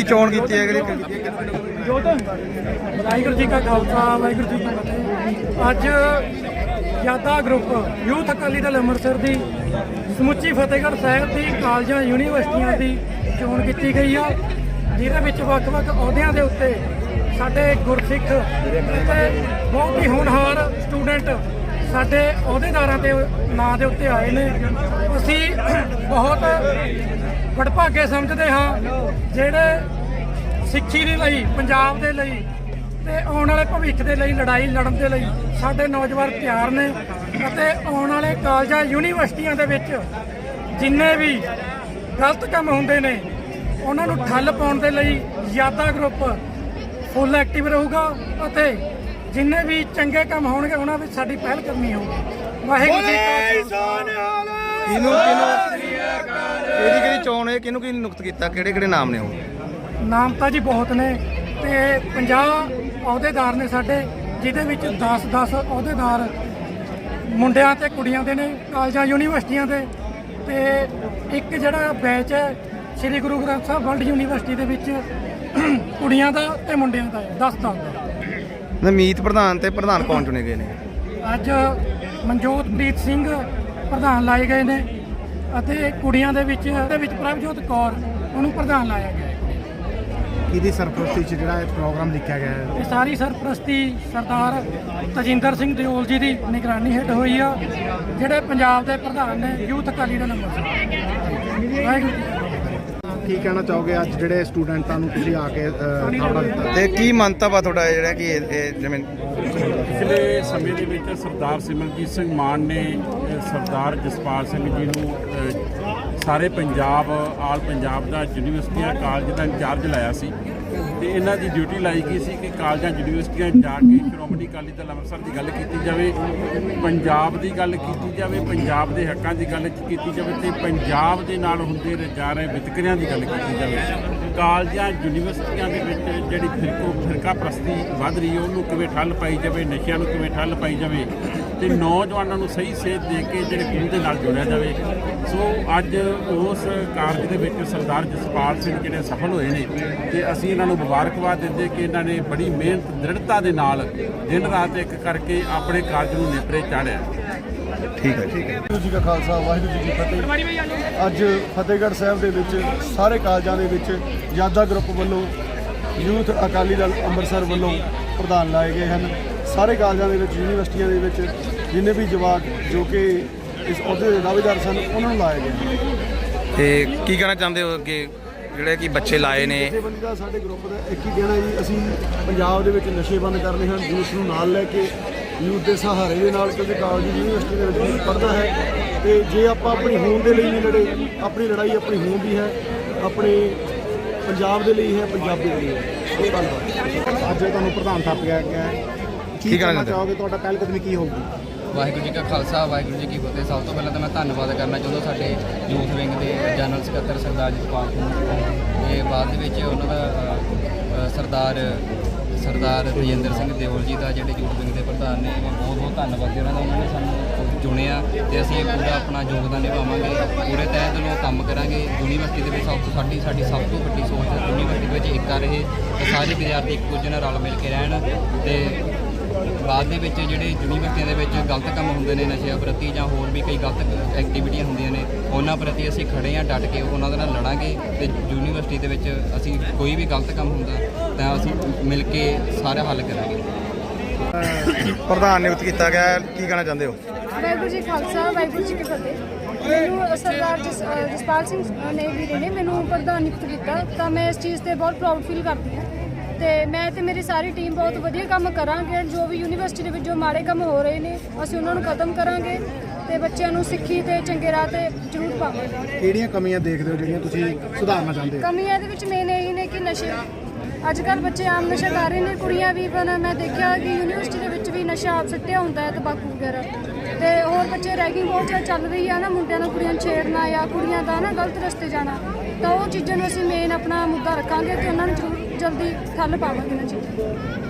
ਕੀ ਚੋਣ ਕੀਤੀ ਹੈ ਕਿ ਜੋਤ, ਵਾਹਿਗੁਰੂ ਜੀ ਕਾ ਖਾਲਸਾ, ਵਾਹਿਗੁਰੂ ਜੀ ਕੀ ਫਤਿਹ। ਅੱਜ ਯਾਦਾ ਗਰੁੱਪ, ਯੂਥ ਅਕਾਲੀ ਦਲ ਅੰਮ੍ਰਿਤਸਰ ਦੀ, ਸਮੁੱਚੀ ਫਤਿਹਗੜ੍ਹ ਸਾਹਿਬ ਦੀ, ਕਾਲਜਾਂ, ਯੂਨੀਵਰਸਿਟੀਆਂ ਦੀ ਚੋਣ ਕੀਤੀ ਗਈ ਆ। ਜਿਹਦੇ ਵਿੱਚ ਵੱਖ-ਵੱਖ ਅਹੁਦਿਆਂ ਦੇ ਉੱਤੇ ਸਾਡੇ ਗੁਰਸਿੱਖ ਤੇ ਬਹੁਤ ਹੀ ਹੋਣਹਾਰ ਸਟੂਡੈਂਟ ਸਾਡੇ ਅਹੁਦੇਦਾਰਾਂ ਦੇ ਨਾਂ ਦੇ ਉੱਤੇ ਆਏ ਨੇ। ਅਸੀਂ ਬਹੁਤ ਵਡਭਾਗੇ ਸਮਝਦੇ ਹਾਂ ਜਿਹੜੇ ਸਿੱਖੀ ਦੇ ਲਈ, ਪੰਜਾਬ ਦੇ ਲਈ ਤੇ ਆਉਣ ਵਾਲੇ ਭਵਿੱਖ ਦੇ ਲਈ, ਲੜਾਈ ਲੜਨ ਦੇ ਲਈ ਸਾਡੇ ਨੌਜਵਾਨ ਤਿਆਰ ਨੇ ਅਤੇ ਆਉਣ ਵਾਲੇ ਕਾਲਜਾਂ, ਯੂਨੀਵਰਸਿਟੀਆਂ ਦੇ ਵਿੱਚ ਜਿੰਨੇ ਵੀ ਗਲਤ ਕੰਮ ਹੁੰਦੇ ਨੇ, ਉਹਨਾਂ ਨੂੰ ਠੱਲ ਪਾਉਣ ਦੇ ਲਈ ਯਾਦਾ ਗਰੁੱਪ ਫੁੱਲ ਐਕਟਿਵ ਰਹੂਗਾ ਅਤੇ ਜਿੰਨੇ ਵੀ ਚੰਗੇ ਕੰਮ ਹੋਣਗੇ ਉਹਨਾਂ ਵਿੱਚ ਸਾਡੀ ਪਹਿਲ ਕਰਨੀ ਹੋਊਗੀ। ਵਾਹਿਗੁਰੂ ਜੀ ਕਾ ਖਾਲਸਾ। ਕਿਹਨੂੰ ਕਿਹਨੂੰ ਕਿਹਦੀ ਕਿਹਦੀ ਚੋਣ ਹੈ? ਕਿਹਨੂੰ ਕੀ ਨਿਯੁਕਤ ਕੀਤਾ? ਕਿਹੜੇ ਕਿਹੜੇ ਨਾਮ ਨੇ ਉਹ? ਨਾਮ ਤਾਂ ਜੀ ਬਹੁਤ ਨੇ ਤੇ 50 ਅਹੁਦੇਦਾਰ ਨੇ ਸਾਡੇ ਜਿਹਦੇ ਵਿੱਚ 10-10 ਅਹੁਦੇਦਾਰ ਮੁੰਡਿਆਂ ਤੇ ਕੁੜੀਆਂ ਦੇ ਨੇ ਕਾਲਜਾਂ ਯੂਨੀਵਰਸਿਟੀਆਂ ਦੇ। ਤੇ ਇੱਕ ਜਿਹੜਾ ਬੈਚ ਹੈ ਸ੍ਰੀ ਗੁਰੂ ਗ੍ਰੰਥ ਸਾਹਿਬ ਵਰਲਡ ਯੂਨੀਵਰਸਿਟੀ ਦੇ ਵਿੱਚ ਕੁੜੀਆਂ ਦਾ ਤੇ ਮੁੰਡਿਆਂ ਦਾ 10 ਦਾ। ਨਮੀਤ ਪ੍ਰਧਾਨ ਤੇ ਪ੍ਰਧਾਨ ਕੌਣ ਚੁਣੇ ਗਏ ਨੇ? ਅੱਜ ਮਨਜੋਤਪ੍ਰੀਤ ਸਿੰਘ ਪ੍ਰਧਾਨ ਲਾਏ ਗਏ ਨੇ ਅਤੇ ਕੁੜੀਆਂ ਦੇ ਵਿੱਚ ਦੇ ਵਿੱਚ ਪ੍ਰਭਜੋਤ ਕੌਰ ਉਹਨੂੰ ਪ੍ਰਧਾਨ ਲਾਇਆ ਗਿਆ ਹੈ। ਇਹਦੀ ਸਰਪ੍ਰਸਤੀ 'ਚ ਜਿਹੜਾ ਇਹ ਪ੍ਰੋਗਰਾਮ ਲਿਖਿਆ ਗਿਆ ਹੈ? ਇਹ ਸਾਰੀ ਸਰਪ੍ਰਸਤੀ ਸਰਦਾਰ ਤਜਿੰਦਰ ਸਿੰਘ ਦਿਓਲ ਜੀ ਦੀ ਨਿਗਰਾਨੀ ਹੇਠ ਹੋਈ ਆ ਜਿਹੜੇ ਪੰਜਾਬ ਦੇ ਪ੍ਰਧਾਨ ਨੇ ਯੂਥ ਅਕਾਲੀ ਦਲ ਵਾਹਿਗੁਰੂ ਜੀ ਕਾ ਕਹਿਣਾ ਚਾਹੋਗੇ ਅੱਜ ਜਿਹੜੇ ਸਟੂਡੈਂਟਾਂ ਨੂੰ ਤੁਸੀਂ ਆ ਕੇ ਥਾਪੜਾ ਦਿੱਤਾ? ਤੇ ਕੀ ਮੰਤਵ ਆ ਤੁਹਾਡਾ ਜਿਹੜਾ ਕਿ ਇਹ ਇਹ ਜਿਵੇਂ ਪਿਛਲੇ ਸਮੇਂ ਦੇ ਵਿੱਚ ਸਰਦਾਰ ਸਿਮਰਜੀਤ ਸਿੰਘ ਮਾਨ ਨੇ ਅ, ਸਰਦਾਰ ਜਸਪਾਲ ਸਿੰਘ ਜੀ ਨੂੰ ਅ, ਸਾਰੇ ਪੰਜਾਬ ਆਲ ਪੰਜਾਬ ਦਾ ਯੂਨੀਵਰਸਿਟੀਆਂ ਕਾਲਜ ਦਾ ਇੰਚਾਰਜ ਲਾਇਆ ਸੀ। ਤੇ ਇਹਨਾਂ ਦੀ ਡਿਊਟੀ ਲਾਈ ਗਈ ਸੀ ਕਿ ਕਾਲਜਾਂ ਯੂਨੀਵਰਸਿਟੀਆਂ ਜਾ ਕੇ ਸ਼੍ਰੋਮਣੀ ਅਕਾਲੀ ਦਲ ਅੰਮ੍ਰਿਤਸਰ ਦੀ ਗੱਲ ਕੀਤੀ ਜਾਵੇ, ਪੰਜਾਬ ਦੀ ਗੱਲ ਕੀਤੀ ਜਾਵੇ, ਪੰਜਾਬ ਦੇ ਹੱਕਾਂ ਦੀ ਗੱਲ ਕੀਤੀ ਜਾਵੇ ਤੇ ਪੰਜਾਬ ਦੇ ਨਾਲ ਹੁੰਦੇ ਜਾ ਰਹੇ ਵਿਤਕਰਿਆਂ ਦੀ ਗੱਲ ਕੀਤੀ ਜਾਵੇ। ਕਾਲਜਾਂ ਯੂਨੀਵਰਸਿਟੀਆਂ ਦੇ ਵਿੱਚ ਜਿਹੜੀ ਫਿਰਕੋ ਫਿਰਕਾ ਪ੍ਰਸਤੀ ਵੱਧ ਰਹੀ ਹੈ, ਉਹਨੂੰ ਕਿਵੇਂ ਠੱਲ ਪਾਈ ਜਾਵੇ, ਨਸ਼ਿਆਂ ਨੂੰ ਕਿਵੇਂ ਠੱਲ ਪਾਈ ਜਾਵੇ ਤੇ ਨੌਜਵਾਨਾਂ ਨੂੰ ਸਹੀ ਸੇਧ ਦੇ ਕੇ ਜਿਹੜੇ ਗੁਰੂ ਦੇ ਨਾਲ ਜੋੜਿਆ ਜਾਵੇ। ਸੋ ਅੱਜ ਉਸ ਕਾਰਜ ਦੇ ਵਿੱਚ ਸਰਦਾਰ ਜਸਪਾਲ ਸਿੰਘ ਜਿਹੜੇ ਸਫਲ ਹੋਏ ਨੇ ਤੇ ਅਸੀਂ ਇਹਨਾਂ ਨੂੰ ਮੁਬਾਰਕਬਾਦ ਦਿੰਦੇ ਕਿ ਇਹਨਾਂ ਨੇ ਬੜੀ ਮਿਹਨਤ, ਦ੍ਰਿੜਤਾ ਦੇ ਨਾਲ ਦਿਨ ਰਾਤ ਇੱਕ ਕਰਕੇ ਆਪਣੇ ਕਾਰਜ ਨੂੰ ਨੇਪਰੇ ਚਾੜਿਆ। ਠੀਕ ਹੈ ਜੀ। ਵਾਹਿਗੁਰੂ ਜੀ ਕਾ ਖਾਲਸਾ ਵਾਹਿਗੁਰੂ ਜੀ ਕੀ ਫਤਿਹ। ਅੱਜ ਫਤਿਹਗੜ੍ਹ ਸਾਹਿਬ ਦੇ ਵਿੱਚ ਸਾਰੇ ਕਾਲਜਾਂ ਦੇ ਵਿੱਚ ਯਾਦਾ ਗਰੁੱਪ ਵੱਲੋਂ ਯੂਥ ਅਕਾਲੀ ਦਲ ਅੰਮ੍ਰਿਤਸਰ ਵੱਲੋਂ ਪ੍ਰਧਾਨ ਲਾਏ ਗਏ ਹਨ। ਸਾਰੇ ਕਾਲਜਾਂ ਦੇ ਵਿੱਚ ਯੂਨੀਵਰਸਿਟੀਆਂ ਦੇ ਵਿੱਚ ਜਿੰਨੇ ਵੀ ਜਵਾਕ ਜੋ ਕਿ ਇਸ ਅਹੁਦੇ ਦੇ ਦਾਅਵੇਦਾਰ ਸਨ ਉਹਨਾਂ ਨੂੰ ਲਾਏ ਗਏ ਤੇ ਕੀ ਕਹਿਣਾ ਚਾਹੁੰਦੇ ਹੋ ਕਿ ਜਿਹੜੇ ਕਿ ਬੱਚੇ ਲਾਏ ਨੇ। ਜਥੇਬੰਦੀ ਦਾ ਸਾਡੇ ਗਰੁੱਪ ਦਾ ਇੱਕ ਹੀ ਕਹਿਣਾ ਜੀ ਅਸੀਂ ਪੰਜਾਬ ਦੇ ਵਿੱਚ ਨਸ਼ੇ ਬੰਦ ਕਰਨੇ ਹਨ ਯੂਥ ਨੂੰ ਨਾਲ ਲੈ ਕੇ ਯੂਥ ਦੇ ਸਹਾਰੇ ਦੇ ਨਾਲ ਕਿਉਂਕਿ ਕਾਲਜ ਯੂਨੀਵਰਸਿਟੀ ਦੇ ਵਿੱਚ ਪੜ੍ਹਦਾ ਹੈ। ਤੇ ਜੇ ਆਪਾਂ ਆਪਣੀ ਹੋਂਦ ਦੇ ਲਈ ਨਹੀਂ ਲੜੇ ਆਪਣੀ ਲੜਾਈ ਆਪਣੀ ਹੋਂਦ ਦੀ ਹੈ ਆਪਣੇ ਪੰਜਾਬ ਦੇ ਲਈ ਹੈ ਪੰਜਾਬੀ ਦੇ ਲਈ ਹੈ। ਇਹ ਧੰਨਵਾਦ। ਅੱਜ ਤੁਹਾਨੂੰ ਪ੍ਰਧਾਨ ਥਾਪਿਆ ਗਿਆ ਹੈ। ਕੀ ਕੀ ਕਹਿਣਾ? ਚਾਹੋਗੇ? ਤੁਹਾਡਾ ਪਹਿਲ ਕਦਮੀ ਕੀ ਹੋਊਗੀ? ਵਾਹਿਗੁਰੂ ਜੀ ਕਾ ਖਾਲਸਾ ਵਾਹਿਗੁਰੂ ਜੀ ਕੀ ਫਤਿਹ। ਸਭ ਤੋਂ ਪਹਿਲਾਂ ਤਾਂ ਮੈਂ ਧੰਨਵਾਦ ਕਰਨਾ ਚਾਹੁੰਦਾ ਸਾਡੇ ਯੂਥ ਵਿੰਗ ਦੇ ਜਨਰਲ ਸਕੱਤਰ ਸਰਦਾਰ ਜਸਪਾਲ ਸਿੰਘ ਤੇ ਬਾਅਦ ਦੇ ਵਿੱਚ ਉਹਨਾਂ ਦਾ ਸਰਦਾਰ ਸਰਦਾਰ ਰਜਿੰਦਰ ਸਿੰਘ ਦਿਓਲ ਜੀ ਦਾ ਜਿਹੜੇ ਯੂਥ ਵਿੰਗ ਦੇ ਪ੍ਰਧਾਨ ਨੇ ਮੈਂ ਬਹੁਤ ਬਹੁਤ ਧੰਨਵਾਦ ਜੀ ਉਹਨਾਂ ਦਾ। ਉਹਨਾਂ ਨੇ ਸਾਨੂੰ ਚੁਣਿਆ ਤੇ ਅਸੀਂ ਇਹ ਪੂਰਾ ਆਪਣਾ ਯੋਗਦਾਨ ਨਿਭਾਵਾਂਗੇ। ਪੂਰੇ ਤਹਿ ਦਿਲੋਂ ਕੰਮ ਕਰਾਂਗੇ। ਯੂਨੀਵਰਸਿਟੀ ਦੇ ਵਿੱਚ ਸਭ ਤੋਂ ਸਾਡੀ ਸਾਡੀ ਸਭ ਤੋਂ ਵੱਡੀ ਸੋਚ ਹੈ ਯੂਨੀਵਰਸਿਟੀ ਦੇ ਵਿੱਚ ਏਕਾ ਰਹੇ ਤੇ ਸਾਰੇ ਵਿਦਿਆਰਥੀ ਇੱਕ ਦੂਜੇ ਨਾਲ ਰਲ ਮਿਲ ਕੇ ਰਹਿਣ ਤੇ ਬਾਅਦ ਦੇ ਵਿੱਚ ਜਿਹੜੇ ਯੂਨੀਵਰਸਿਟੀਆਂ ਦੇ ਵਿੱਚ ਗਲਤ ਕੰਮ ਹੁੰਦੇ ਨੇ, ਨਸ਼ਿਆਂ ਪ੍ਰਤੀ ਜਾਂ ਹੋਰ ਵੀ ਕਈ ਗਲਤ ਐਕਟੀਵਿਟੀ ਉਹਨਾਂ ਪ੍ਰਤੀ ਅਸੀਂ ਖੜੇ ਹਾਂ ਡਟ ਕੇ ਉਹਨਾਂ ਦੇ ਨਾਲ ਲੜਾਂਗੇ ਤੇ ਯੂਨੀਵਰਸਿਟੀ ਦੇ ਵਿੱਚ ਅਸੀਂ ਕੋਈ ਵੀ ਗਲਤ ਕੰਮ ਹੁੰਦਾ ਤਾਂ ਅਸੀਂ ਮਿਲ ਕੇ ਸਾਰਾ ਹੱਲ ਕਰਾਂਗੇ। ਪ੍ਰਧਾਨ ਨਿਯੁਕਤ ਕੀਤਾ ਗਿਆ ਹੈ, ਕੀ ਕਹਿਣਾ ਚਾਹੁੰਦੇ ਹੋ? ਵਾਹਿਗੁਰੂ ਜੀ ਖਾਲਸਾ ਵਾਹਿਗੁਰੂ ਜੀ ਕੀ ਫਤਿਹ। ਮੈਨੂੰ ਸਰਦਾਰ ਜਸ- ਜਸਪਾਲ ਸਿੰਘ ਨੇ ਵੀਰੇ ਨੇ ਮੈਨੂੰ ਪ੍ਰਧਾਨ ਨਿਯੁਕਤ ਕੀਤਾ ਤਾਂ ਮੈਂ ਇਸ ਚੀਜ਼ ਤੇ ਬਹੁਤ ਪ੍ਰਾਊਡ ਫੀਲ ਕਰਦੀ ਹਾਂ। ਤੇ ਮੈਂ ਤੇ ਮੇਰੀ ਸਾਰੀ ਟੀਮ ਬਹੁਤ ਵਧੀਆ ਕੰਮ ਕਰਾਂਗੇ ਜੋ ਵੀ ਯੂਨੀਵਰਸਿਟੀ ਦੇ ਵਿੱਚ ਜੋ ਮਾੜੇ ਕੰਮ ਹੋ ਰਹੇ ਨੇ ਅਸੀਂ ਉਹਨਾਂ ਨੂੰ ਖਤਮ ਕਰਾਂਗੇ। ਤੇ ਬੱਚਿਆਂ ਨੂੰ ਸਿੱਖੀ ਤੇ ਚੰਗੇ ਰਾਹ ਤੇ ਜ਼ਰੂਰ ਪਾਵਾਂਗੇ। ਕਿਹੜੀਆਂ ਕਮੀਆਂ ਦੇਖਦੇ ਹੋ ਜਿਹੜੀਆਂ ਤੁਸੀਂ ਸੁਧਾਰਨਾ ਚਾਹੁੰਦੇ ਹੋ? ਕਮੀਆਂ ਇਹਦੇ ਵਿੱਚ ਮੇਨ ਇਹੀ ਨੇ ਕਿ ਨਸ਼ੇ। ਅੱਜ ਕੱਲ ਬੱਚੇ ਆਮ ਨਸ਼ਾ ਕਰ ਰਹੇ ਨੇ ਕੁੜੀਆਂ ਵੀ ਪਰ ਮੈਂ ਦੇਖਿਆ ਕਿ ਯੂਨੀਵਰਸਿਟੀ ਦੇ ਵਿੱਚ ਵੀ ਨਸ਼ਾ ਆਪ ਸਿੱਟਿਆ ਹੁੰਦਾ ਹੈ ਤੰਬਾਕੂ ਵਗੈਰਾ। ਤੇ ਹੋਰ ਬੱਚੇ ਰੈਗਿੰਗ ਬਹੁਤ ਜ਼ਿਆਦਾ ਚੱਲ ਰਹੀ ਆ ਨਾ ਮੁੰਡਿਆਂ ਨੂੰ ਕੁੜੀਆਂ ਨੂੰ ਛੇੜਨਾ ਜਾਂ ਕੁੜੀਆਂ ਦਾ ਨਾ ਗਲਤ ਰਸਤੇ ਜਾਣਾ ਤਾਂ ਉਹ ਚੀਜ਼ਾਂ ਨੂੰ ਅਸੀਂ ਮੇਨ ਆਪਣਾ ਮੁੱਦਾ ਰੱਖਾਂਗੇ ਤੇ ਉਹਨਾਂ ਨੂੰ ਜ਼ਰੂਰ ਜਲਦੀ ਠੱਲ ਪਾਵਾਂਗੇ ਇਹਨਾਂ ਚੀਜ਼ਾਂ।